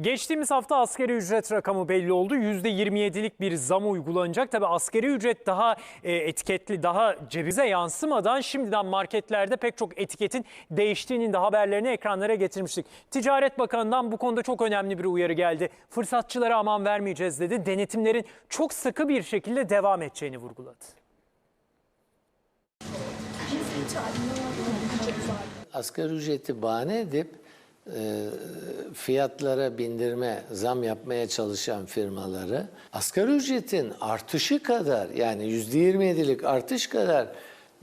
Geçtiğimiz hafta asgari ücret rakamı belli oldu. %27'lik bir zam uygulanacak. Tabii asgari ücret daha e, etiketli, daha cebize yansımadan şimdiden marketlerde pek çok etiketin değiştiğinin de haberlerini ekranlara getirmiştik. Ticaret Bakanı'ndan bu konuda çok önemli bir uyarı geldi. Fırsatçılara aman vermeyeceğiz dedi. Denetimlerin çok sıkı bir şekilde devam edeceğini vurguladı. asgari ücreti bahane edip e, fiyatlara bindirme, zam yapmaya çalışan firmaları asgari ücretin artışı kadar yani yüzde 27'lik artış kadar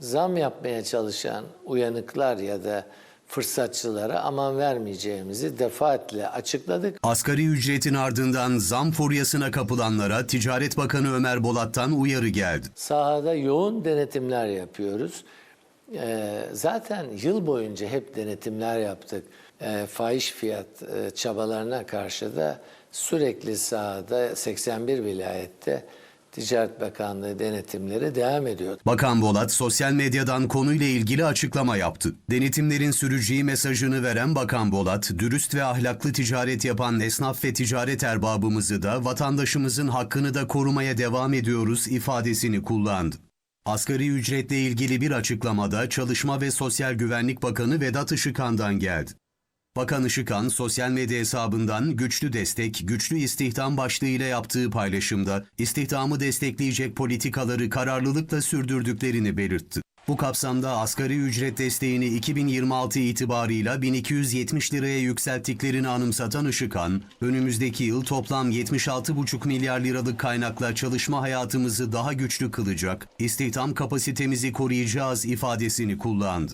zam yapmaya çalışan uyanıklar ya da fırsatçılara aman vermeyeceğimizi defaatle açıkladık. Asgari ücretin ardından zam furyasına kapılanlara Ticaret Bakanı Ömer Bolat'tan uyarı geldi. Sahada yoğun denetimler yapıyoruz. Ee, zaten yıl boyunca hep denetimler yaptık. Ee, fahiş fiyat e, çabalarına karşı da sürekli sahada 81 vilayette Ticaret Bakanlığı denetimleri devam ediyor. Bakan Bolat sosyal medyadan konuyla ilgili açıklama yaptı. Denetimlerin süreceği mesajını veren Bakan Bolat, dürüst ve ahlaklı ticaret yapan esnaf ve ticaret erbabımızı da vatandaşımızın hakkını da korumaya devam ediyoruz ifadesini kullandı. Asgari ücretle ilgili bir açıklamada Çalışma ve Sosyal Güvenlik Bakanı Vedat Işıkhan'dan geldi. Bakan Işıkhan sosyal medya hesabından güçlü destek, güçlü istihdam başlığıyla yaptığı paylaşımda istihdamı destekleyecek politikaları kararlılıkla sürdürdüklerini belirtti. Bu kapsamda asgari ücret desteğini 2026 itibarıyla 1270 liraya yükselttiklerini anımsatan Işıkhan, önümüzdeki yıl toplam 76,5 milyar liralık kaynakla çalışma hayatımızı daha güçlü kılacak, istihdam kapasitemizi koruyacağız ifadesini kullandı.